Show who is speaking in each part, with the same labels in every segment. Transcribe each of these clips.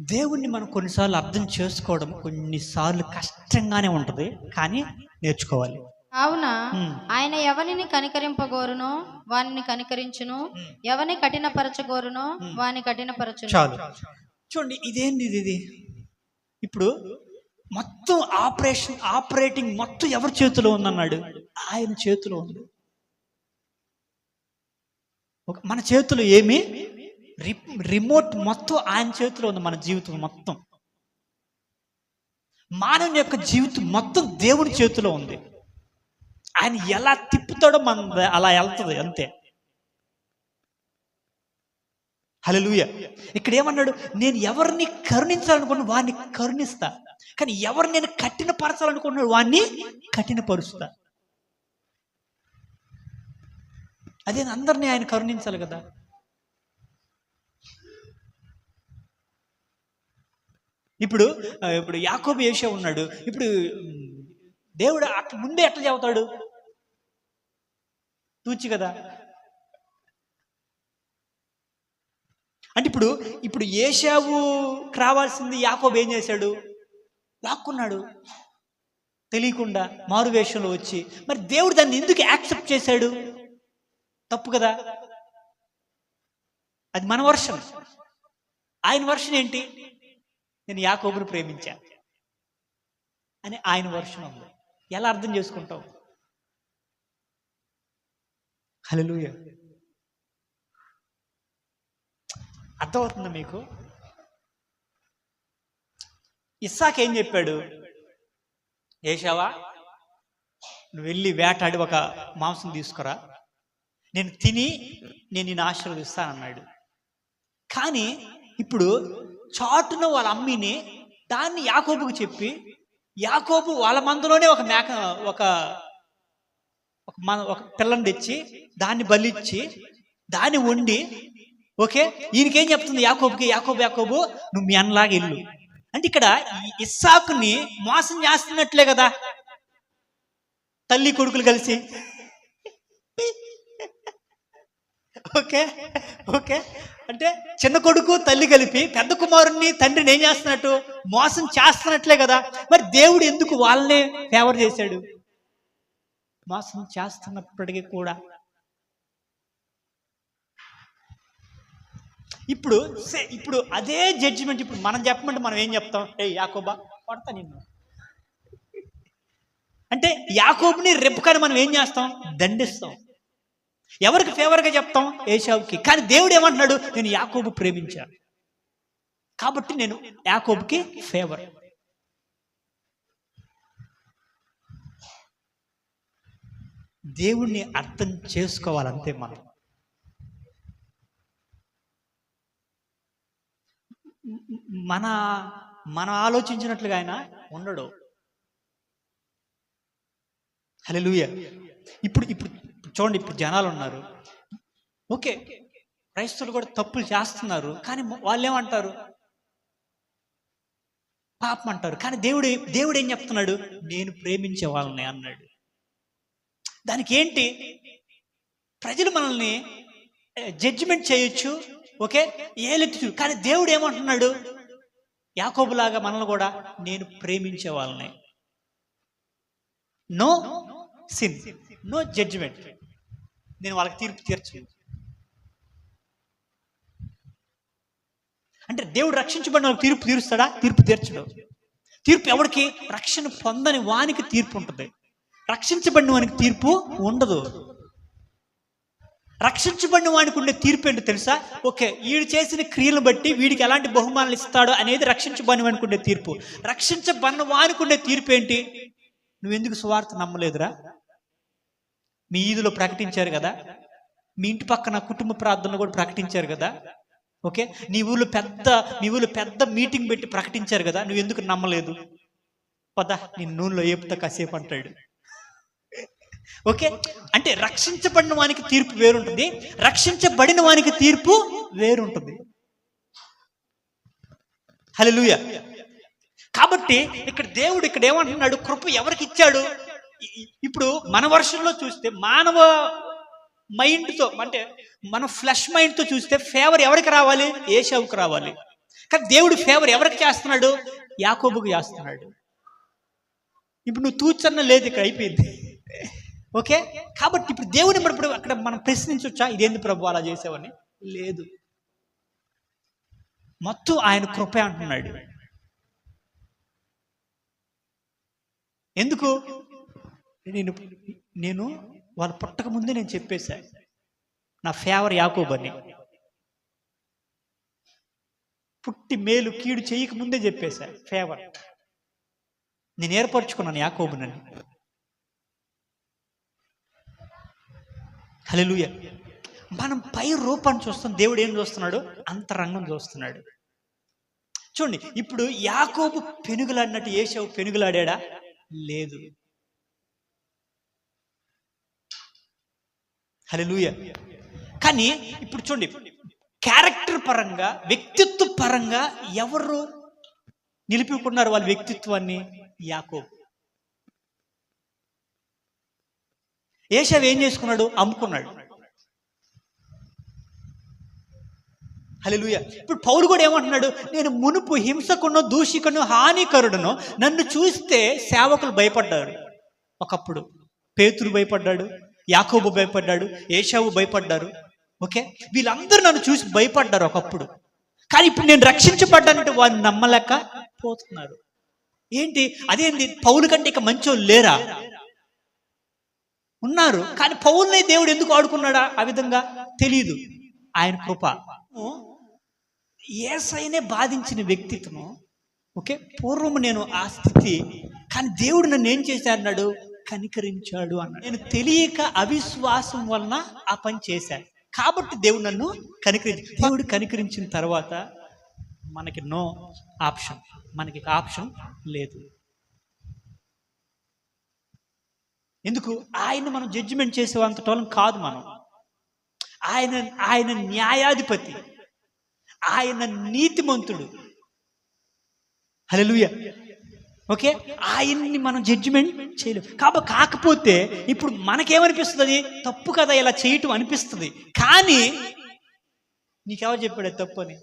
Speaker 1: దేవుణ్ణి మనం కొన్నిసార్లు అర్థం చేసుకోవడం కొన్నిసార్లు కష్టంగానే ఉంటుంది కానీ నేర్చుకోవాలి.
Speaker 2: అవునా
Speaker 1: ఉమ్.
Speaker 2: ఆయన ఎవరిని కనికరింపగోరునో వానిని కనికరించును. ఎవరిని కఠినపరచగోరునో వాని కఠినపరచును.
Speaker 1: చాలు. చూడండి ఇదేంది ఇది ఇప్పుడు మొత్తం ఆపరేషన్ ఆపరేటింగ్ మొత్తం ఎవరి చేతిలో ఉందన్నాడు? ఆయన చేతిలో ఉంది. మన చేతిలో ఏమి? రిమోట్ మొత్తం ఆయన చేతిలో ఉంది మన జీవితం మొత్తం. మానవుని యొక్క జీవితం మొత్తం దేవుని చేతిలో ఉంది. ఆయన ఎలా తిప్పుతాడో మన అలా వెళ్తుంది అంతే. హల్లెలూయా. ఇక్కడ ఏమన్నాడు? నేను ఎవరిని కరుణించాలనుకున్నా వాడిని కరుణిస్తా. కానీ ఎవరు నేను కఠినపరచాలనుకున్నాడు వాడిని కఠినపరుస్తా. అదే అందరినీ ఆయన కరుణించాలి కదా. ఇప్పుడు ఇప్పుడు యాకోబు ఏషే ఉన్నాడు. ఇప్పుడు దేవుడు అట్లా ముందే ఎట్లా చెబుతాడు? తూచి కదా. అంటే ఇప్పుడు ఇప్పుడు ఏషావు రావాల్సింది యాకోబు ఏం చేశాడు? లాక్కున్నాడు తెలియకుండా మారు వేషంలో వచ్చి. మరి దేవుడు దాన్ని ఎందుకు యాక్సెప్ట్ చేశాడు? తప్పు కదా. అది మన వర్షం ఆయన వర్షం ఏంటి? నేను యాకోబును ప్రేమించా. అని ఆయన వర్షం ఉంది. ఎలా అర్థం చేసుకుంటావు? హలలుయ అర్థమవుతుందా మీకు? ఇస్సాక్ ఏం చెప్పాడు? ఏషావా నువ్వు వెళ్ళి వేటాడి ఒక మాంసం తీసుకురా. నేను తిని నేను నిన్ను ఆశీర్వదిస్తానన్నాడు. కానీ ఇప్పుడు చాటున వాళ్ళ అమ్మిని దాన్ని యాకోబుకు చెప్పి యాకోబు వాళ్ళ మందులోనే ఒక మేక ఒక ఒక మన ఒక పిల్లని తెచ్చి దాన్ని బలిచ్చి దాన్ని వండి ఓకే ఈయనకేం చెప్తుంది యాకోబుకి? యాకోబు యాకోబు నువ్వు మీ అన్నలాగా ఇల్లు అంటే ఇక్కడ ఇస్సాకుని మోసం చేస్తున్నట్లే కదా. తల్లి కొడుకులు కలిసి. ఓకే? ఓకే? అంటే చిన్న కొడుకు తల్లి కలిపి పెద్ద కుమారుణ్ణి తండ్రిని ఏం చేస్తున్నట్టు? మోసం చేస్తున్నట్లే కదా. మరి దేవుడు ఎందుకు వాళ్ళనే ఫేవర్ చేశాడు? మోసం చేస్తున్నప్పటికీ కూడా. ఇప్పుడు సే- ఇప్పుడు అదే జడ్జిమెంట్ ఇప్పుడు మనం చెప్పమంటే మనం ఏం చెప్తాం? ఏ యాకోబా కొడతా నిన్ను. అంటే యాకోబుని రెప్పుకాని మనం ఏం చేస్తాం? దండిస్తాం. ఎవరికి ఫేవర్గా చెప్తాం? ఏషావుకి కానీ దేవుడు ఏమంటున్నాడు? నేను యాకోబు ప్రేమించాను కాబట్టి నేను యాకోబుకి ఫేవర్ దేవుణ్ణి అర్థం చేసుకోవాలంతే మనం. మన మనం ఆలోచించినట్లుగా ఆయన ఉండడు. హలో ఇప్పుడు ఇప్పుడు చూడండి ఇప్పుడు జనాలు ఉన్నారు ఓకే క్రైస్తవులు కూడా తప్పులు చేస్తున్నారు కానీ వాళ్ళు ఏమంటారు పాపం అంటారు. కానీ దేవుడు దేవుడు ఏం చెప్తున్నాడు? నేను ప్రేమించే వాళ్ళని అన్నాడు. దానికి ఏంటి? ప్రజలు మనల్ని జడ్జిమెంట్ చేయొచ్చు ఓకే? ఏలెత్తు కానీ దేవుడు ఏమంటున్నాడు? యాకోబులాగా మనల్ని కూడా నేను ప్రేమించే వాళ్ళని. నో సిన్ నో జడ్జిమెంట్ నేను వాళ్ళకి తీర్పు తీర్చు అంటే దేవుడు రక్షించబడిన వాళ్ళకి తీర్పు తీరుస్తాడా? తీర్పు తీర్చడు. తీర్పు ఎవరికి రక్షణ పొందని వానికి తీర్పు ఉంటుంది. రక్షించబడిన వానికి తీర్పు ఉండదు. రక్షించబడిన వానికి ఉండే తీర్పు ఏంటో తెలుసా? ఓకే వీడు చేసిన క్రియలను బట్టి వీడికి ఎలాంటి బహుమానాలు ఇస్తాడో అనేది రక్షించబడిన వానికి ఉండే తీర్పు. రక్షించబడిన వానికి ఉండే తీర్పు ఏంటి? నువ్వెందుకు స్వార్థ నమ్మలేదురా? మీ ఈదులో ప్రకటించారు కదా? మీ ఇంటి పక్కన కుటుంబ ప్రార్థనలు కూడా ప్రకటించారు కదా? ఓకే? నీ ఊళ్ళో పెద్ద మీ ఊళ్ళో పెద్ద మీటింగ్ పెట్టి ప్రకటించారు కదా? నువ్వు ఎందుకు నమ్మలేదు? పద నీ నూనెలో ఏపుతా కాసేపు అంటాడు. ఓకే? అంటే రక్షించబడిన వానికి తీర్పు వేరుంటుంది. రక్షించబడిన వానికి తీర్పు వేరుంటుంది. లూయ కాబట్టి ఇక్కడ దేవుడు ఇక్కడ ఏమంటున్నాడు? కృప ఎవరికి ఇచ్చాడు? ఇప్పుడు మన వర్షంలో చూస్తే మానవ మైండ్తో అంటే మన ఫ్లష్ మైండ్తో చూస్తే ఫేవర్ ఎవరికి రావాలి? ఏషావుకు రావాలి. కానీ దేవుడు ఫేవర్ ఎవరికి చేస్తున్నాడు? యాకోబుకు చేస్తున్నాడు. ఇప్పుడు నువ్వు తూచన్న లేదు ఇక్కడ అయిపోయింది. ఓకే? కాబట్టి ఇప్పుడు దేవుని మరి ఇప్పుడు అక్కడ మనం ప్రశ్నించొచ్చా? ఇదేంది ప్రభు అలా చేసేవని? లేదు. మొత్తం ఆయన కృపే అంటున్నాడు. ఎందుకు? నేను నేను వాళ్ళు పుట్టక ముందే నేను చెప్పేశా. నా ఫేవర్ యాకోబని పుట్టి మేలు కీడు చేయక ముందే చెప్పేశా ఫేవర్. నేను ఏర్పరచుకున్నాను యాకోబునని హలెలుయ మనం పై రూపాన్ని చూస్తాం దేవుడు ఏం చూస్తున్నాడు? అంతరంగం చూస్తున్నాడు. చూడండి ఇప్పుడు యాకోబు పెనుగులాడినట్టు ఏషావు పెనుగులాడా లేదు. హల్లెలూయా. కానీ ఇప్పుడు చూడండి క్యారెక్టర్ పరంగా వ్యక్తిత్వ పరంగా ఎవరు నిలిపికున్నారు వాళ్ళ వ్యక్తిత్వాన్ని? యాకోబు. ఏషవ్ ఏం చేసుకున్నాడు? అమ్ముకున్నాడు. హలెలుయ ఇప్పుడు పౌరు కూడా ఏమంటున్నాడు? నేను మునుపు హింసకును దూషికను హానికరుడును నన్ను చూస్తే సేవకులు భయపడ్డారు. ఒకప్పుడు పేతురు భయపడ్డాడు. యాకోబు భయపడ్డాడు ఏషావు భయపడ్డారు ఓకే? వీళ్ళందరూ నన్ను చూసి భయపడ్డారు ఒకప్పుడు. కానీ ఇప్పుడు నేను రక్షించబడ్డానంటే వారిని నమ్మలేక పోతున్నారు. ఏంటి? అదేంటి పౌలు కంటే ఇక మంచోళ్ళు లేరా? ఉన్నారు. కానీ పౌల్ని దేవుడు ఎందుకు ఆడుకున్నాడా? ఆ విధంగా తెలియదు ఆయన కృప. ఏసైనే బాధించిన వ్యక్తిత్వం. ఓకే? పూర్వము నేను ఆ స్థితి. కానీ దేవుడు నన్ను ఏం చేశాడు అన్నాడు? కనికరించాడు అన్నాడు. నేను తెలియక అవిశ్వాసం వలన ఆ పని చేశాను. కాబట్టి దేవుడు నన్ను కనికరించి దేవుడు కనికరించిన తర్వాత మనకి నో ఆప్షన్ మనకి ఆప్షన్ లేదు. ఎందుకు? ఆయన మనం జడ్జిమెంట్ చేసేంతటోళ్ళం కాదు మనం. ఆయన ఆయన న్యాయాధిపతి. ఆయన నీతిమంతుడు. Hello okay? ఆయన్ని మనం జడ్జిమెంట్ చేయలేం. కాబట్టి కాకపోతే ఇప్పుడు మనకేమనిపిస్తుంది? తప్పు కదా ఇలా చేయటం అనిపిస్తుంది. కానీ నీకెవరు చెప్పాడు తప్పు అని?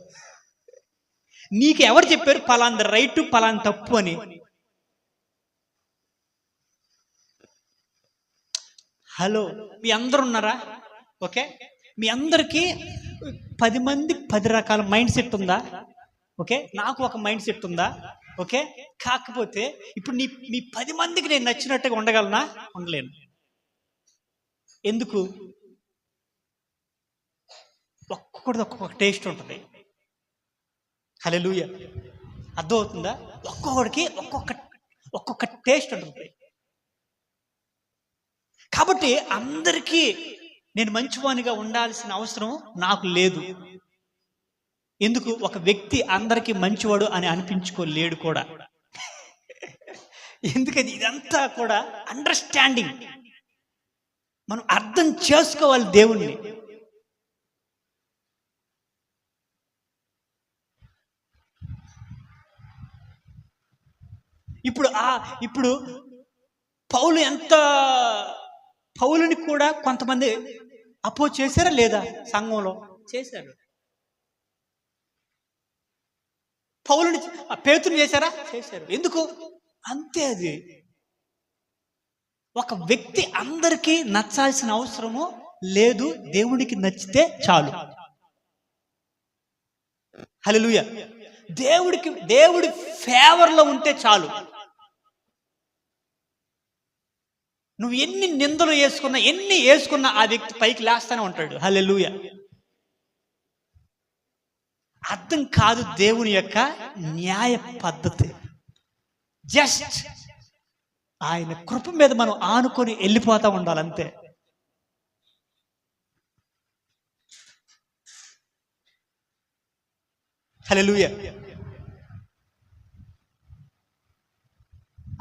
Speaker 1: నీకు ఎవరు చెప్పారు పలాంది రైట్ పలాంది తప్పు అని? హలో మీ అందరు ఉన్నారా? ఓకే? మీ అందరికీ పది మంది పది రకాల మైండ్ సెట్ ఉందా? ఓకే? నాకు ఒక మైండ్ సెట్ ఉందా? ఓకే? కాకపోతే ఇప్పుడు నీ మీ పది మందికి నేను నచ్చినట్టుగా ఉండగలనా? ఉండలేను. ఎందుకు? ఒక్కొక్కటి ఒక్కొక్క టేస్ట్ ఉంటుంది. హలెలూయ అర్థమవుతుందా? ఒక్కొక్కడికి ఒక్కొక్క ఒక్కొక్క టేస్ట్ ఉంటుంది. కాబట్టి అందరికీ నేను మంచివానిగా ఉండాల్సిన అవసరం నాకు లేదు. ఎందుకు ఒక వ్యక్తి అందరికీ మంచివాడు అని అనిపించుకోలేడు కూడా. ఎందుకని ఇదంతా కూడా అండర్స్టాండింగ్ మనం అర్థం చేసుకోవాలి దేవుణ్ణి. ఇప్పుడు ఆ ఇప్పుడు పౌలు ఎంత పౌలుని కూడా కొంతమంది అపోజ్ చేశారా లేదా సంఘంలో? చేశారు. పౌలుని ఆ పేతుని చేశారా? చేశారు. ఎందుకు? అంతే అది. ఒక వ్యక్తి అందరికీ నచ్చాల్సిన అవసరము లేదు దేవుడికి నచ్చితే చాలు. హల్లెలూయా. దేవుడికి దేవుడి ఫేవర్లో ఉంటే చాలు. నువ్వు ఎన్ని నిందలు వేసుకున్నా ఎన్ని వేసుకున్నా ఆ వ్యక్తి పైకి లేస్తానే ఉంటాడు. హల్లెలూయ. అర్థం కాదు దేవుని యొక్క న్యాయ పద్ధతి. జస్ట్ ఆయన కృప మీద మనం ఆనుకొని వెళ్ళిపోతా ఉండాలి అంతే హల్లెలూయ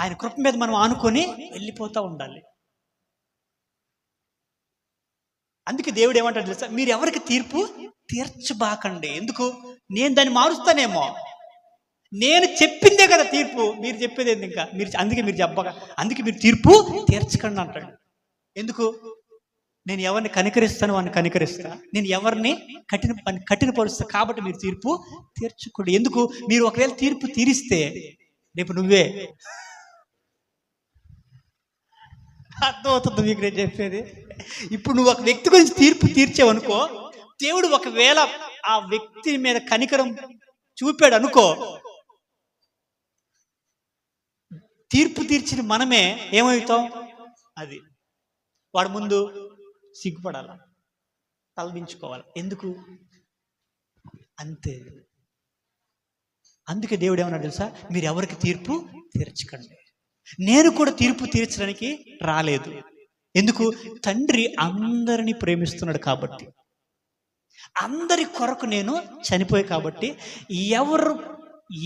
Speaker 1: ఆయన కృప మీద మనం ఆనుకొని వెళ్ళిపోతూ ఉండాలి. అందుకే దేవుడు ఏమంటాడు తెలుసా? మీరు ఎవరికి తీర్పు? తీర్చబాకండి. ఎందుకు? నేను దాన్ని మారుస్తానేమో. నేను చెప్పిందే కదా తీర్పు. మీరు చెప్పేది ఏంది ఇంకా? మీరు అందుకే మీరు చెప్పక అందుకే మీరు తీర్పు తీర్చకండి అంటాడు. ఎందుకు? నేను ఎవరిని కనికరిస్తాను వాడిని కనికరిస్తా. నేను ఎవరిని కఠిన పని కఠినపరుస్తా కాబట్టి మీరు తీర్పు తీర్చుకోండి. ఎందుకు? మీరు ఒకవేళ తీర్పు తీరిస్తే రేపు నువ్వే. అర్థమవుతుంది మీకు నేను చెప్పేది? ఇప్పుడు నువ్వు ఒక వ్యక్తి గురించి తీర్పు తీర్చావనుకో దేవుడు ఒకవేళ ఆ వ్యక్తి మీద కనికరం చూపాడు అనుకో తీర్పు తీర్చిన మనమే ఏమవుతాం? అది వాడి ముందు సిగ్గుపడాల? తలదించుకోవాలి ఎందుకు? అంతే. అందుకే దేవుడు ఏమన్నా తెలుసా? మీరు ఎవరికి తీర్పు తీర్చకండి. నేను కూడా తీర్పు తీర్చడానికి రాలేదు. ఎందుకు? తండ్రి అందరిని ప్రేమిస్తున్నాడు కాబట్టి. అందరి కొరకు నేను చనిపోయి కాబట్టి ఎవరు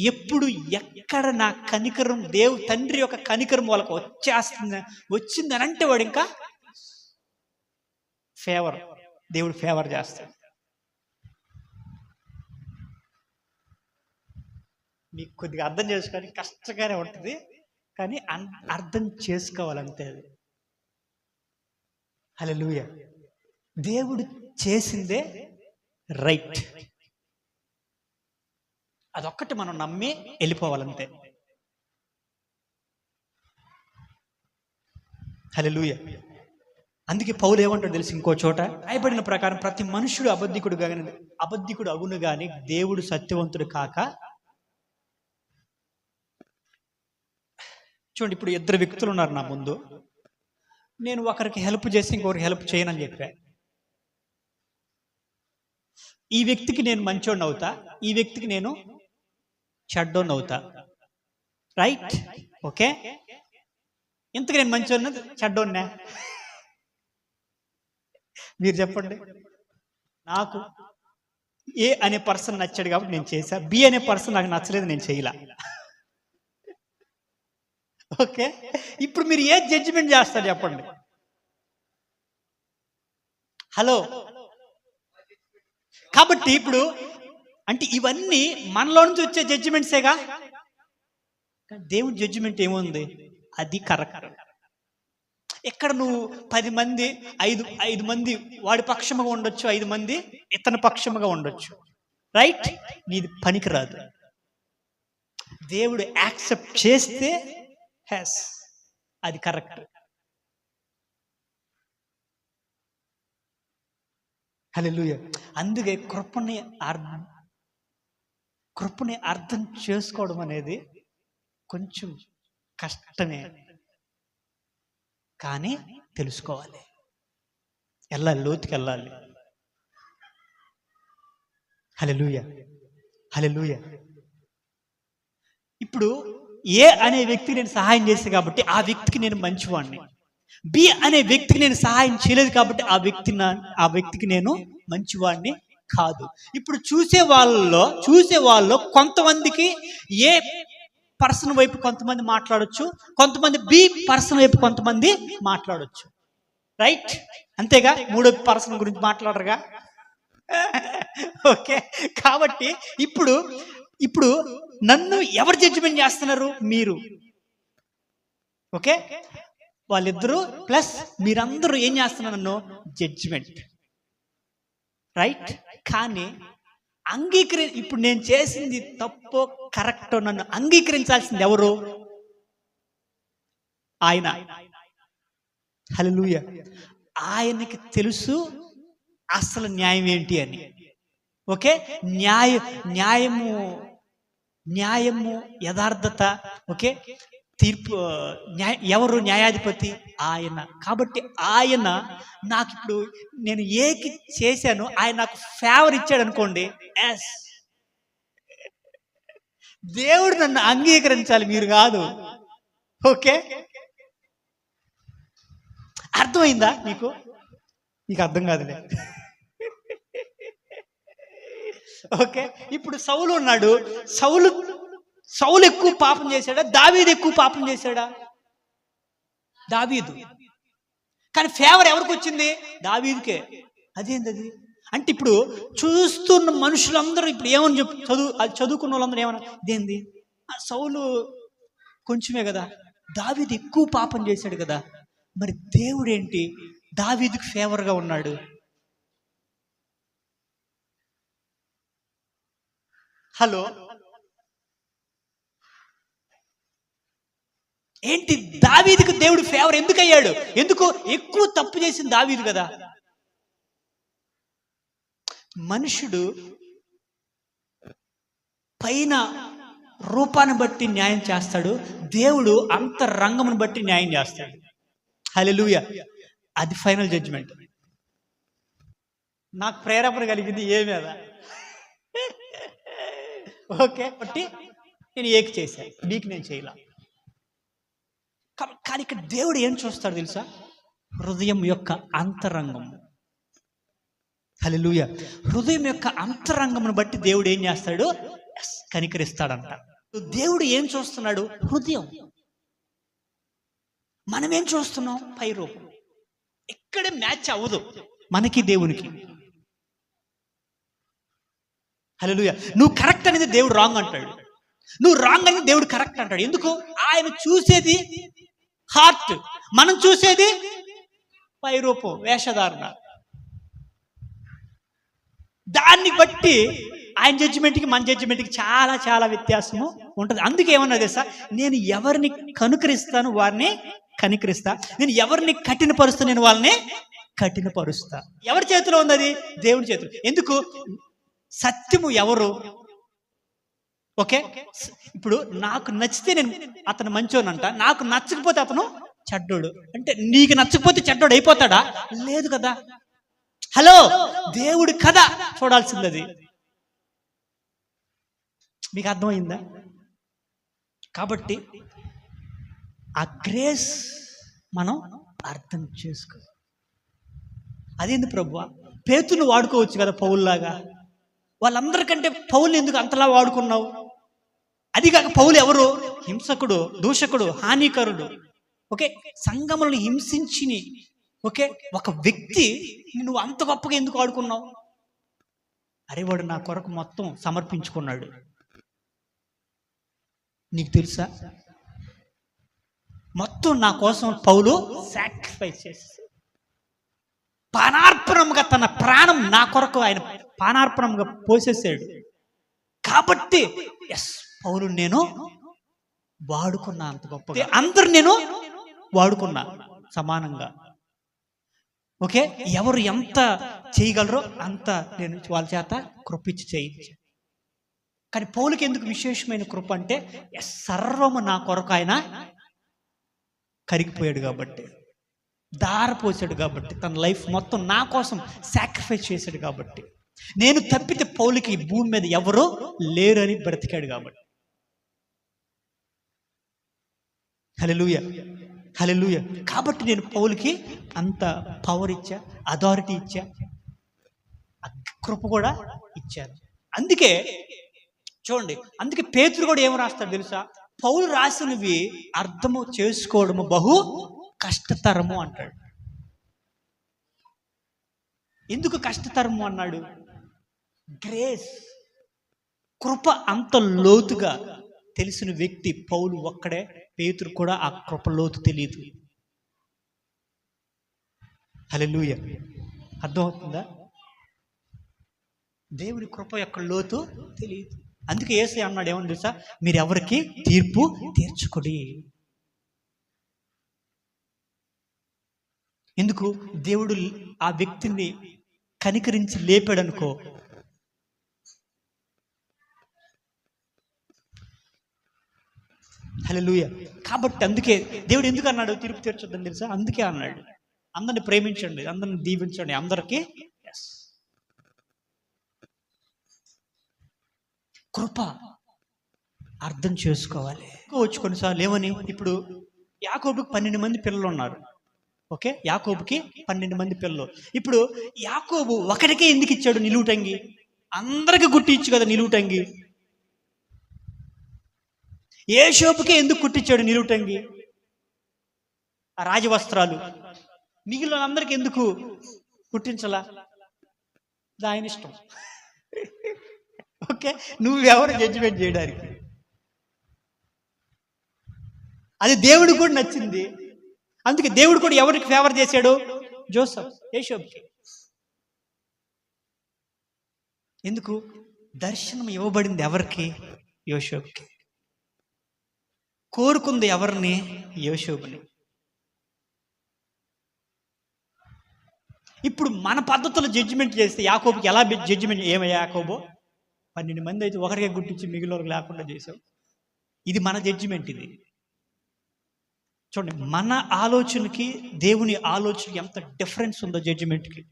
Speaker 1: ఎప్పుడు ఎక్కడ నా కనికరం దేవు తండ్రి యొక్క కనికరం వాళ్ళకు వచ్చేస్తుంది వచ్చిందని అంటే వాడు ఇంకా ఫేవర్ దేవుడు ఫేవర్ చేస్తాడు. మీకు కొద్దిగా అర్థం చేసుకోవాలి కష్టంగానే ఉంటుంది కానీ అన్- అర్థం చేసుకోవాలంతే అది. హల్లెలూయా దేవుడు చేసిందే రైట్ అదొక్కటి మనం నమ్మి వెళ్ళిపోవాలంతే. హల్లెలూయా. అందుకే పౌలు ఏమంటాడు తెలిసి ఇంకో చోట? రాయబడిన ప్రకారం ప్రతి మనుషుడు అబద్ధికుడు కానీ అబద్ధికుడు అగును గాని దేవుడు సత్యవంతుడు కాక చూడండి ఇప్పుడు ఇద్దరు వ్యక్తులు ఉన్నారు నా ముందు. నేను ఒకరికి హెల్ప్ చేసి ఇంకొకరికి హెల్ప్ చేయనని చెప్పా. ఈ వ్యక్తికి నేను మంచోడిని అవుతా ఈ వ్యక్తికి నేను చెడ్డోడిని అవుతా. రైట్ ఓకే ఇంతకు నేను మంచోడిన? చెడ్డోడినా. మీరు చెప్పండి. నాకు ఏ అనే పర్సన్ నచ్చాడు కాబట్టి నేను చేశా. బి అనే పర్సన్ నాకు నచ్చలేదు నేను చేయలే. ఓకే ఇప్పుడు మీరు ఏ జడ్జిమెంట్ చేస్తారు చెప్పండి. హలో కాబట్టి ఇప్పుడు అంటే ఇవన్నీ మనలో నుంచి వచ్చే జడ్జిమెంట్సేగా దేవుడి జడ్జిమెంట్ ఏముంది? అది కరెక్ట్ ఎక్కడ నువ్వు పది మంది ఐదు ఐదు మంది వాడి పక్షముగా ఉండొచ్చు ఐదు మంది ఇతని పక్షముగా ఉండొచ్చు. రైట్ నీది పనికిరాదు. దేవుడు యాక్సెప్ట్ చేస్తే హ్యాస్ అది కరెక్ట్ హల్లెలూయా. అందుకే కృపని అర్థం కృపని అర్థం చేసుకోవడం అనేది కొంచెం కష్టమే. కానీ తెలుసుకోవాలి. వెళ్ళాలి లోతుకి వెళ్ళాలి హలెలుయ హలెలుయ ఇప్పుడు ఏ అనే వ్యక్తికి నేను సహాయం చేస్తే కాబట్టి ఆ వ్యక్తికి నేను మంచివాడిని బి అనే వ్యక్తికి నేను సహాయం చేయలేదు కాబట్టి ఆ వ్యక్తి నా ఆ వ్యక్తికి నేను మంచివాడిని కాదు. ఇప్పుడు చూసే వాళ్ళలో చూసే వాళ్ళలో కొంతమందికి ఏ పర్సన్ వైపు కొంతమంది మాట్లాడొచ్చు కొంతమంది బి పర్సన్ వైపు కొంతమంది మాట్లాడొచ్చు. రైట్? అంతేగా? మూడో పర్సన్ గురించి మాట్లాడరుగా? ఓకే. కాబట్టి ఇప్పుడు ఇప్పుడు నన్ను ఎవరు జడ్జిమెంట్ చేస్తున్నారు? మీరు. ఓకే? వాళ్ళిద్దరూ ప్లస్ మీరందరూ ఏం చేస్తున్నారు నన్ను? జడ్జిమెంట్ రైట్ కానీ అంగీకరి ఇప్పుడు నేను చేసింది తప్పో కరెక్టో నన్ను అంగీకరించాల్సింది ఎవరు? ఆయన. హల్లెలూయా ఆయనకి తెలుసు అసలు న్యాయం ఏంటి అని. ఓకే? న్యాయ న్యాయము న్యాయము యథార్థత. ఓకే? తీర్పు న్యాయ ఎవరు న్యాయాధిపతి? ఆయన. కాబట్టి ఆయన నాకు ఇప్పుడు నేను ఏకి చేశాను ఆయన నాకు ఫేవర్ ఇచ్చాడు అనుకోండి ఎస్ దేవుడు నన్ను అంగీకరించాలి మీరు కాదు. ఓకే? అర్థమైందా నీకు నీకు అర్థం కాదులే. ఓకే? ఇప్పుడు సౌలు ఉన్నాడు. సౌలు సౌలు ఎక్కువ పాపం చేశాడా? దావీదు ఎక్కువ పాపం చేశాడా? దావీదు. కానీ ఫేవర్ ఎవరికి వచ్చింది? దావీదుకే. అదేంది అది? అంటే ఇప్పుడు చూస్తున్న మనుషులందరూ ఇప్పుడు ఏమని చెప్పు చదువు అది చదువుకున్న వాళ్ళందరూ ఏమన్నా ఇదేంది? ఆ సౌలు కొంచెమే కదా. దావీదు ఎక్కువ పాపం చేశాడు కదా. మరి దేవుడేంటి? దావీదుకు ఫేవర్గా ఉన్నాడు. హలో? ఏంటి దావీదికి దేవుడు ఫేవర్ ఎందుకు అయ్యాడు ఎందుకు? ఎక్కువ తప్పు చేసింది దావీదు కదా. మనుషుడు పైన రూపాన్ని బట్టి న్యాయం చేస్తాడు దేవుడు అంతరంగమును బట్టి న్యాయం చేస్తాడు. హల్లెలూయా. అది ఫైనల్ జడ్జిమెంట్. నాకు ప్రేరేపణ కలిగింది ఏ మీద? ఓకే బట్టి నేను ఏకి చేశాను నీకు నేను చేయలే. కానీ ఇక్కడ దేవుడు ఏం చూస్తాడు తెలుసా? హృదయం యొక్క అంతరంగం. హల్లెలూయా. హృదయం యొక్క అంతరంగమును బట్టి దేవుడు ఏం చేస్తాడు? కనికరిస్తాడంట. దేవుడు ఏం చూస్తున్నాడు? హృదయం. మనం ఏం చూస్తున్నాం? పై రూపం ఇక్కడే మ్యాచ్ అవ్వదు. మనకి దేవునికి. హల్లెలూయా. నువ్వు కరెక్ట్ అనేది దేవుడు రాంగ్ అంటాడు. నువ్వు రాంగ్ అనేది దేవుడు కరెక్ట్ అంటాడు. ఎందుకు? ఆయన చూసేది హార్ట్. మనం చూసేది పైరూపం వేషధారణ. దాన్ని బట్టి ఆయన జడ్జిమెంట్కి మన జడ్జిమెంట్కి చాలా చాలా వ్యత్యాసము ఉంటుంది. అందుకే ఏమన్నా తెలుసా? నేను ఎవరిని కనుకరిస్తాను వారిని కనికరిస్తా. నేను ఎవరిని కఠినపరుస్తా నేను వాళ్ళని కఠినపరుస్తా. ఎవరి చేతిలో ఉంది అది? దేవుడి చేతిలో. ఎందుకు? సత్యము ఎవరు? ఓకే? ఇప్పుడు నాకు నచ్చితే నేను అతను మంచోనంట నాకు నచ్చకపోతే అతను చెడ్డోడు. అంటే నీకు నచ్చకపోతే చెడ్డోడు అయిపోతాడా? లేదు కదా. హలో దేవుడి కథ చూడాల్సింది అది మీకు అర్థమైందా? కాబట్టి ఆ గ్రేస్ మనం అర్థం చేసుకో అదేంది ప్రభు? పేతును వాడుకోవచ్చు కదా పౌల్లాగా? వాళ్ళందరికంటే పౌలు ఎందుకు అంతలా వాడుకున్నావు? అది కాక పౌలు ఎవరు? హింసకుడు దూషకుడు హానికరుడు. ఓకే? సంగములను హింసించిని. ఓకే? ఒక వ్యక్తి నువ్వు అంత గొప్పగా ఎందుకు ఆడుకున్నావు అరే వాడు నా కొరకు మొత్తం సమర్పించుకున్నాడు. నీకు తెలుసా? మొత్తం నా కోసం పౌలు సాక్రిఫైస్ చేసి పానార్పణంగా తన ప్రాణం నా కొరకు ఆయన పానార్పణంగా పోసేసాడు. కాబట్టి ఎస్ పౌలు నేను వాడుకున్నా అంత గొప్ప అందరు నేను వాడుకున్నా సమానంగా. ఓకే? ఎవరు ఎంత చేయగలరో అంత నేను వాళ్ళ చేత కృపించి చేయించు. కానీ పౌలకి ఎందుకు విశేషమైన కృప అంటే ఎస్, సర్వము నా కొరకు ఆయన కరిగిపోయాడు కాబట్టి. దారపోసాడు కాబట్టి తన లైఫ్ మొత్తం నా కోసం సాక్రిఫైస్ చేశాడు కాబట్టి. నేను తప్పితే పౌలికి ఈ భూమి మీద ఎవరో లేరని బ్రతికాడు కాబట్టి. హలెలుయ హలెలుయ కాబట్టి నేను పౌలకి అంత పవర్ ఇచ్చా అథారిటీ ఇచ్చా కృప కూడా ఇచ్చాను. అందుకే చూడండి అందుకే పేతురు కూడా ఏం రాస్తాడు తెలుసా? పౌలు రాసినవి అర్థము చేసుకోవడము బహు కష్టతరము అంటాడు. ఎందుకు కష్టతరము అన్నాడు? గ్రేస్ కృప అంత లోతుగా తెలిసిన వ్యక్తి పౌలు ఒక్కడే పేతురు కూడా ఆ కృప లోతు తెలియదు హలెలూయ అర్థమవుతుందా? దేవుని కృప యొక్క లోతు తెలియదు అందుకే ఏసీ అన్నాడు ఏమని తెలుసా? మీరు ఎవరికి తీర్పు తీర్చుకోడి. ఎందుకు? దేవుడు ఆ వ్యక్తిని కనికరించి లేపాడనుకో. లూయ కాబట్టి అందుకే దేవుడు ఎందుకు అన్నాడు? తీర్పు తీర్చొద్దని తెలుసా? అందుకే అన్నాడు. అందరిని ప్రేమించండి అందరిని దీవించండి అందరికీ ఎస్ కృప అర్థం చేసుకోవాలి. వచ్చి కొన్నిసార్లు ఏమని? ఇప్పుడు యాకోబుకి పన్నెండు మంది పిల్లలు ఉన్నారు ఓకే? యాకోబుకి పన్నెండు మంది పిల్లలు. ఇప్పుడు యాకోబు ఒకడికే ఎందుకు ఇచ్చాడు నిలువుటంగి అందరికి గుట్టి కదా నిలువుటంగి ఏ షోపుకే ఎందుకు కుట్టించాడు నిలువుటంగి ఆ రాజవస్త్రాలు. మిగిలిన అందరికి ఎందుకు కుట్టించలా ఆయన ఇష్టం. ఓకే? నువ్వెవరు జడ్జిమెంట్ చేయడానికి? అది దేవుడికి కూడా నచ్చింది. అందుకే దేవుడు కూడా ఎవరికి ఫేవర్ చేశాడు? జోసఫ్ యేషోబ్కి ఎందుకు? దర్శనం ఇవ్వబడింది ఎవరికి? యోషోబ్కి కోరుకుంది ఎవరిని? యోషోబుని ఇప్పుడు మన పద్ధతిలో జడ్జిమెంట్ చేస్తే యాకోబుకి ఎలా జడ్జిమెంట్ ఏమయ్యా యాకోబో? పన్నెండు మంది అయితే ఒకరికే గుర్తించి మిగిలిన లేకుండా చేసావు ఇది మన జడ్జిమెంట్ ఇది. చూడండి మన ఆలోచనకి దేవుని ఆలోచనకి ఎంత డిఫరెన్స్ ఉందో జడ్జిమెంట్కి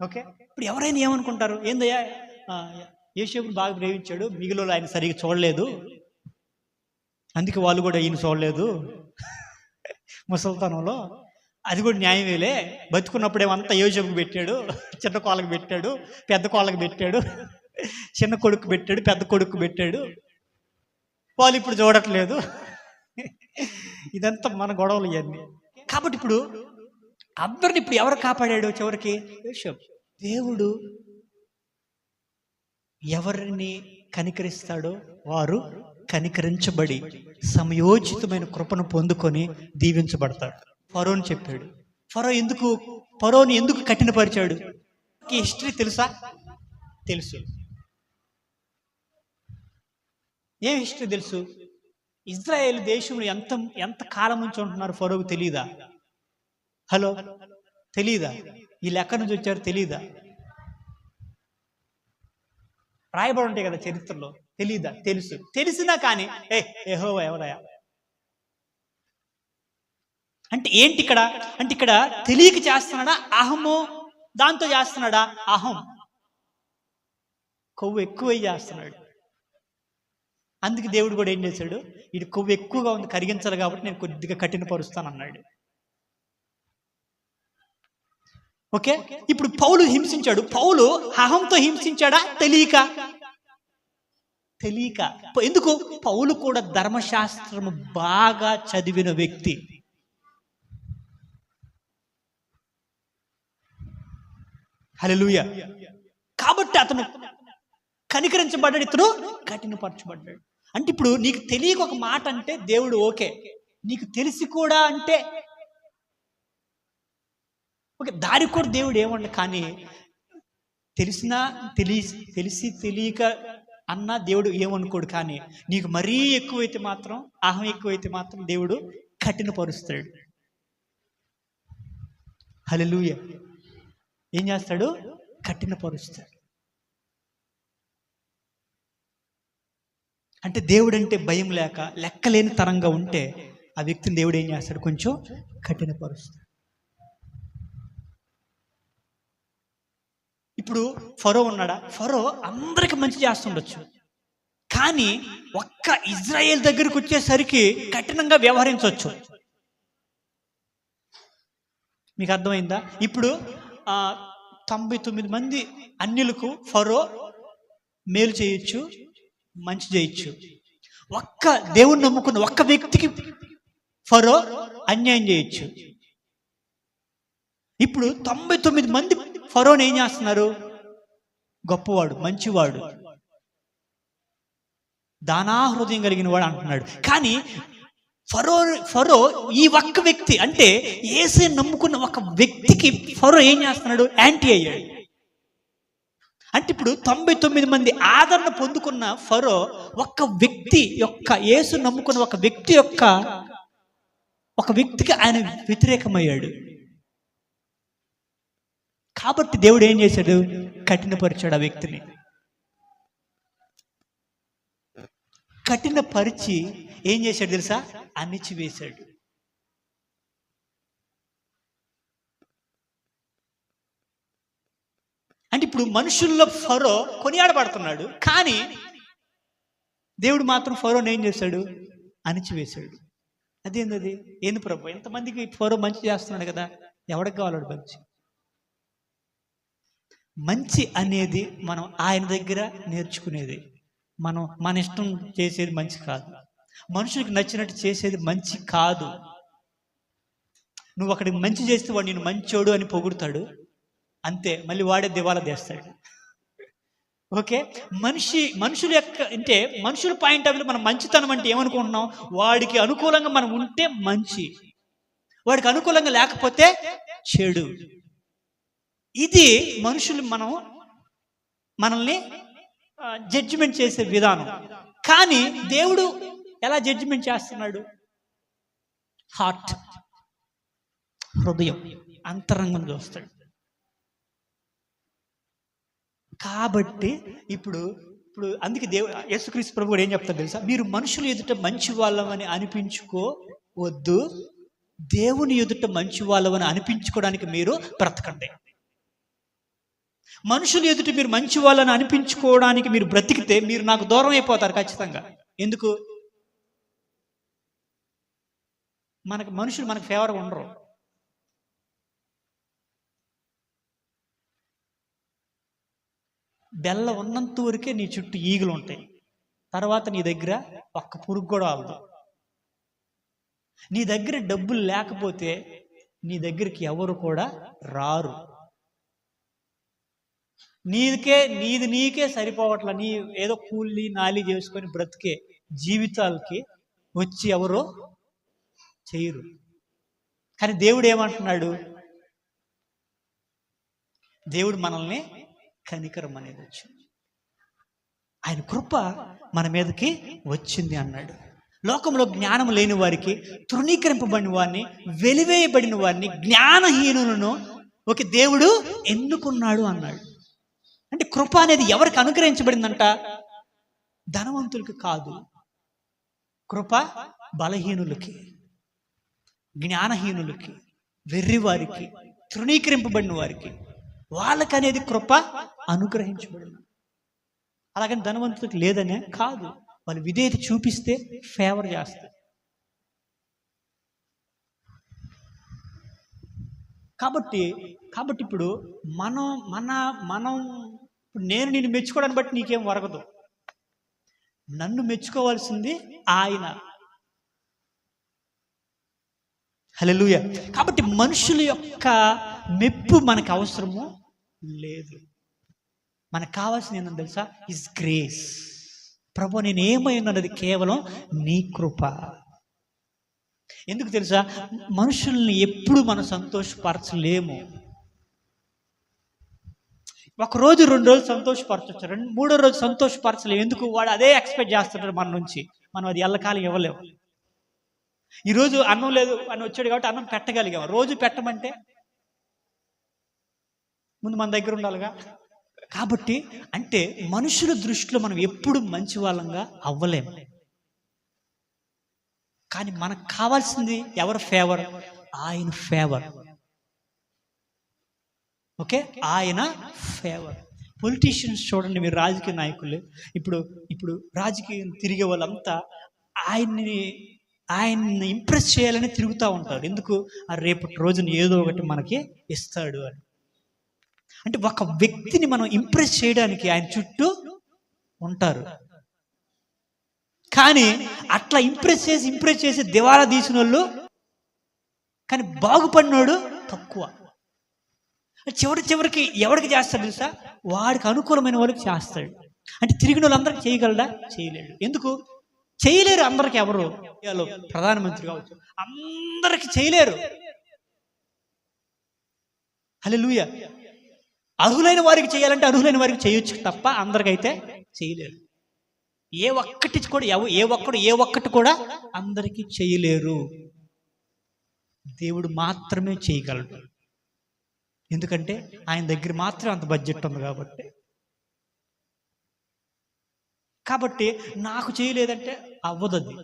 Speaker 1: ఓకే? ఇప్పుడు ఎవరైనా ఏమనుకుంటారు? ఏందయ్యా? యేసేపుని బాగా ప్రేమించాడు మిగిలిన ఆయన సరిగ్గా చూడలేదు. అందుకే వాళ్ళు కూడా ఈయన చూడలేదు. ముసల్తనంలో అది కూడా న్యాయమేలే. బతుకున్నప్పుడేమంతా యోజకు పెట్టాడు చిన్న కోళ్ళకి పెట్టాడు పెద్ద కోళ్ళకి పెట్టాడు చిన్న కొడుకు పెట్టాడు పెద్ద కొడుకు పెట్టాడు. వాళ్ళు ఇప్పుడు చూడట్లేదు. ఇదంతా మన గొడవలు ఇవన్నీ. కాబట్టి ఇప్పుడు అందరిని ఇప్పుడు ఎవరు కాపాడాడు చివరికి? దేవుడు ఎవరిని కనికరిస్తాడో వారు కనికరించబడి సమయోచితమైన కృపను పొందుకొని దీవించబడతాడు ఫరోని చెప్పాడు. ఫరో ఎందుకు ఫరోని ఎందుకు కఠినపరిచాడు? హిస్టరీ తెలుసా? తెలుసు. ఏం హిస్టరీ తెలుసు? ఇజ్రాయేల్ దేశంలో ఎంత ఎంత కాలం నుంచి ఉంటున్నారు ఫరోకు తెలియదా హలో తెలీదా? ఈ ఎక్కడి నుంచి వచ్చారు తెలీదా? రాయబడి ఉంటాయి కదా చరిత్రలో. తెలీదా? తెలుసు. తెలిసినా కానీ ఏ ఏహో ఎవరయా అంటే ఏంటి ఇక్కడ అంటే ఇక్కడ తెలియక చేస్తున్నాడా? అహము. దాంతో చేస్తున్నాడా? అహం. కొవ్వు ఎక్కువ చేస్తున్నాడు. అందుకే దేవుడు కూడా ఏం చేశాడు? ఇది కొవ్వు ఎక్కువగా ఉంది కరిగించాలి కాబట్టి నేను కొద్దిగా కఠినపరుస్తాను అన్నాడు ఓకే? ఇప్పుడు పౌలు హింసించాడు. పౌలు అహంతో హింసించాడా? తెలియక. తెలియక. ఎందుకు? పౌలు కూడా ధర్మశాస్త్రము బాగా చదివిన వ్యక్తి. హల్లెలూయ. కాబట్టి అతను కనికరించబడ్డాడు ఇతను కఠినపరచబడ్డాడు. అంటే ఇప్పుడు నీకు తెలియక ఒక మాట అంటే దేవుడు ఓకే. నీకు తెలిసి కూడా అంటే ఓకే దానికి కూడా దేవుడు ఏమన్నా కానీ తెలిసినా తెలి తెలిసి తెలియక అన్నా దేవుడు ఏమనుకోడు కానీ నీకు మరీ ఎక్కువైతే మాత్రం అహం ఎక్కువైతే మాత్రం దేవుడు కఠినపరుస్తాడు. హల్లెలూయ. ఏం చేస్తాడు? కఠినపరుస్తాడు అంటే దేవుడు అంటే భయం లేక లెక్కలేని తరంగా ఉంటే ఆ వ్యక్తిని దేవుడు ఏం చేస్తాడు? కొంచెం కఠినపరుస్తాడు ఇప్పుడు ఫరో ఉన్నాడా? ఫరో అందరికి మంచి చేస్తుండొచ్చు. కానీ ఒక్క ఇజ్రాయెల్ దగ్గరికి వచ్చేసరికి కఠినంగా వ్యవహరించవచ్చు మీకు అర్థమైందా? ఇప్పుడు తొంభై తొమ్మిది మంది అన్యులకు ఫరో మేలు చేయొచ్చు మంచి చేయొచ్చు. ఒక్క దేవుణ్ణి నమ్ముకున్న ఒక్క వ్యక్తికి ఫరో అన్యాయం చేయొచ్చు. ఇప్పుడు తొంభై తొమ్మిది మంది ఫరోని ఏం చేస్తున్నారు? గొప్పవాడు మంచివాడు. దానా హృదయం కలిగిన వాడు అంటున్నాడు. కానీ ఫరో ఫరో ఈ ఒక్క వ్యక్తి అంటే ఏసే నమ్ముకున్న ఒక వ్యక్తికి ఫరో ఏం చేస్తున్నాడు? యాంటీ అయ్యాడు. అంటే ఇప్పుడు తొంభై తొమ్మిది మంది ఆదరణ పొందుకున్న ఫరో ఒక్క వ్యక్తి యొక్క యేసు నమ్ముకున్న ఒక వ్యక్తి యొక్క ఒక వ్యక్తికి ఆయన వ్యతిరేకమయ్యాడు. కాబట్టి దేవుడు ఏం చేశాడు? కఠినపరిచాడు ఆ వ్యక్తిని. కఠినపరిచి ఏం చేశాడు తెలుసా? అణిచివేశాడు. అంటే ఇప్పుడు మనుషుల్లో ఫరో కొనియాడబడుతున్నాడు కానీ దేవుడు మాత్రం ఫరోని ఏం చేశాడు? అణిచివేశాడు. అదేంది అది ఏంది ప్రభు? ఎంతమందికి ఫరో మంచి చేస్తున్నాడు కదా ఎవడికి కావాలడు మంచి? మంచి అనేది మనం ఆయన దగ్గర నేర్చుకునేది. మనం మన ఇష్టం చేసేది మంచి కాదు. మనుషులకు నచ్చినట్టు చేసేది మంచి కాదు. నువ్వు అక్కడికి మంచి చేస్తే వాడు నేను మంచోడు అని పొగుడుతాడు. అంతే మళ్ళీ వాడే దివాలా తీస్తాడు. ఓకే? మనిషి మనుషుల యొక్క అంటే మనుషుల పాయింట్ ఆఫ్ వ్యూ మనం మంచితనం అంటే ఏమనుకుంటున్నాం? వాడికి అనుకూలంగా మనం ఉంటే మంచి. వాడికి అనుకూలంగా లేకపోతే చెడు. ఇది మనుషులు మనం మనల్ని జడ్జిమెంట్ చేసే విధానం. కానీ దేవుడు ఎలా జడ్జిమెంట్ చేస్తున్నాడు? హార్ట్ హృదయం. అంతరంగం చూస్తాడు కాబట్టి ఇప్పుడు ఇప్పుడు అందుకే దేవు యేసుక్రీస్తు ప్రభు ఏం చెప్తాడు తెలుసా? మీరు మనుషులు ఎదుట మంచి వాళ్ళమని అనిపించుకోవద్దు. దేవుని ఎదుట మంచి వాళ్ళమని అనిపించుకోవడానికి మీరు బ్రతకండి. మనుషులు ఎదుట మీరు మంచి వాళ్ళని అనిపించుకోవడానికి మీరు బ్రతికితే మీరు నాకు దూరం అయిపోతారు ఖచ్చితంగా. ఎందుకు? మనకు మనుషులు మనకు ఫేవర్గా ఉండరు. బెల్ల ఉన్నంత వరకే నీ చుట్టూ ఈగలు ఉంటాయి. తర్వాత నీ దగ్గర ఒక్క పురుగు కూడా అవ్వదు నీ దగ్గర డబ్బులు లేకపోతే నీ దగ్గరికి ఎవరు కూడా రారు. నీదికే నీది నీకే సరిపోవట్ల. నీ ఏదో కూలి నాలి చేసుకొని బ్రతికే జీవితాలకి వచ్చి ఎవరో చేయరు. కానీ దేవుడు ఏమంటున్నాడు? దేవుడు మనల్ని కనికరం అనేది వచ్చింది. ఆయన కృప మన మీదకి వచ్చింది అన్నాడు. లోకంలో జ్ఞానం లేని వారికి తృణీకరింపబడిన వారిని వెలివేయబడిన వారిని జ్ఞానహీనులను ఒక దేవుడు ఎన్నుకున్నాడు అన్నాడు. అంటే కృప అనేది ఎవరికి అనుగ్రహించబడిందంట? ధనవంతులకి కాదు. కృప బలహీనులకి. జ్ఞానహీనులకి వెర్రివారికి తృణీకరింపబడిన వారికి వాళ్ళకనేది కృప అనుగ్రహించబడిన. అలాగని ధనవంతులకు లేదనే కాదు. వాళ్ళు విధేయత చూపిస్తే ఫేవర్ చేస్తారు కాబట్టి కాబట్టి ఇప్పుడు మనం మన మనం ఇప్పుడు నేను నిన్ను మెచ్చుకోవడాన్ని బట్టి నీకేం వరగదు నన్ను మెచ్చుకోవాల్సింది ఆయన. హలలుయ కాబట్టి మనుషుల యొక్క మెప్పు మనకు అవసరము లేదు. మనకు కావాల్సింది ఏంటంటే తెలుసా? ఇస్ గ్రేస్ ప్రభు నేను ఏమై కేవలం నీ కృప. ఎందుకు తెలుసా? మనుషుల్ని ఎప్పుడు మనం సంతోషపరచలేము. ఒక రోజు రెండు రోజులు సంతోషపరచవచ్చు. రెండు మూడో రోజు సంతోషపరచలేము. ఎందుకు? వాడు అదే ఎక్స్పెక్ట్ చేస్తుంటారు మన నుంచి. మనం అది ఎల్లకాలం ఇవ్వలేము. ఈరోజు అన్నం లేదు అని వచ్చాడు కాబట్టి అన్నం పెట్టగలిగాం. రోజు పెట్టమంటే ముందు మన దగ్గర ఉండాలిగా. కాబట్టి అంటే మనుషుల దృష్టిలో మనం ఎప్పుడు మంచి వాళ్ళంగా అవ్వలేము కానీ మనకు కావాల్సింది ఎవరు ఫేవర్ ఆయన ఫేవర్ ఓకే? ఆయన ఫేవర్ పొలిటీషియన్స్ చూడండి మీరు రాజకీయ నాయకులు. ఇప్పుడు ఇప్పుడు రాజకీయం తిరిగే వాళ్ళంతా ఆయన్ని ఆయన్ని ఇంప్రెస్ చేయాలని తిరుగుతూ ఉంటారు ఎందుకు? ఆ రేపటి రోజున ఏదో ఒకటి మనకి ఇస్తాడు అని. అంటే ఒక వ్యక్తిని మనం ఇంప్రెస్ చేయడానికి ఆయన చుట్టూ ఉంటారు. కానీ అట్లా ఇంప్రెస్ చేసి ఇంప్రెస్ చేసి దివాలా తీసిన వాళ్ళు కానీ బాగుపడినోడు తక్కువ. చివరి చివరికి ఎవరికి చేస్తాడు తెలుసా? వాడికి అనుకూలమైన వాళ్ళకి చేస్తాడు. అంటే తిరిగిన వాళ్ళందరికీ చేయగలడా? చేయలేడు. ఎందుకు? చేయలేరు అందరికి ఎవరు? ఇండియాలో ప్రధానమంత్రి కావచ్చు. అందరికి చేయలేరు. హలో అర్హులైన వారికి చేయాలంటే అర్హులైన వారికి చేయొచ్చు తప్ప అందరికైతే చేయలేరు. ఏ ఒక్కటి కూడా ఎవ ఏ ఒక్కడు ఏ ఒక్కటి కూడా అందరికీ చేయలేరు. దేవుడు మాత్రమే చేయగలడు. ఎందుకంటే ఆయన దగ్గర మాత్రం అంత బడ్జెట్ ఉంది కాబట్టి కాబట్టి నాకు చేయలేదంటే అవ్వదు అది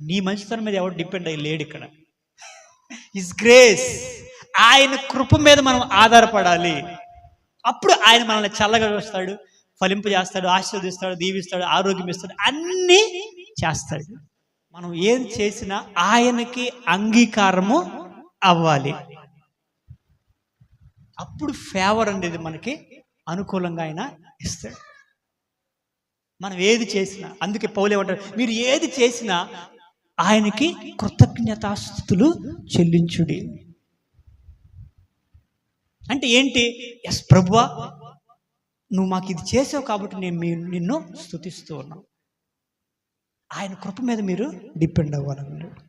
Speaker 1: నీ మంచితనం మీద ఎవరు డిపెండ్ అయ్యి లేడు ఇక్కడ. ఇస్ గ్రేస్ ఆయన కృప మీద మనం ఆధారపడాలి. అప్పుడు ఆయన మనల్ని చల్లగా చూస్తాడు ఫలింపు చేస్తాడు ఆశీర్వదిస్తాడు దీవిస్తాడు ఆరోగ్యం ఇస్తాడు అన్నీ చేస్తాడు. మనం ఏం చేసినా ఆయనకి అంగీకారము అవ్వాలి. అప్పుడు ఫేవర్ అనేది మనకి అనుకూలంగా ఆయన ఇస్తాడు. మనం ఏది చేసినా అందుకే పౌలేమంటారు మీరు ఏది చేసినా ఆయనకి కృతజ్ఞతాస్థుతులు చెల్లించుడి. అంటే ఏంటి? ఎస్ ప్రభువా నువ్వు మాకు ఇది చేసావు కాబట్టి నేను మీ నిన్ను స్థుతిస్తూ ఉన్నాను. ఆయన కృప మీద మీరు డిపెండ్ అవ్వాలన్నాడు మీరు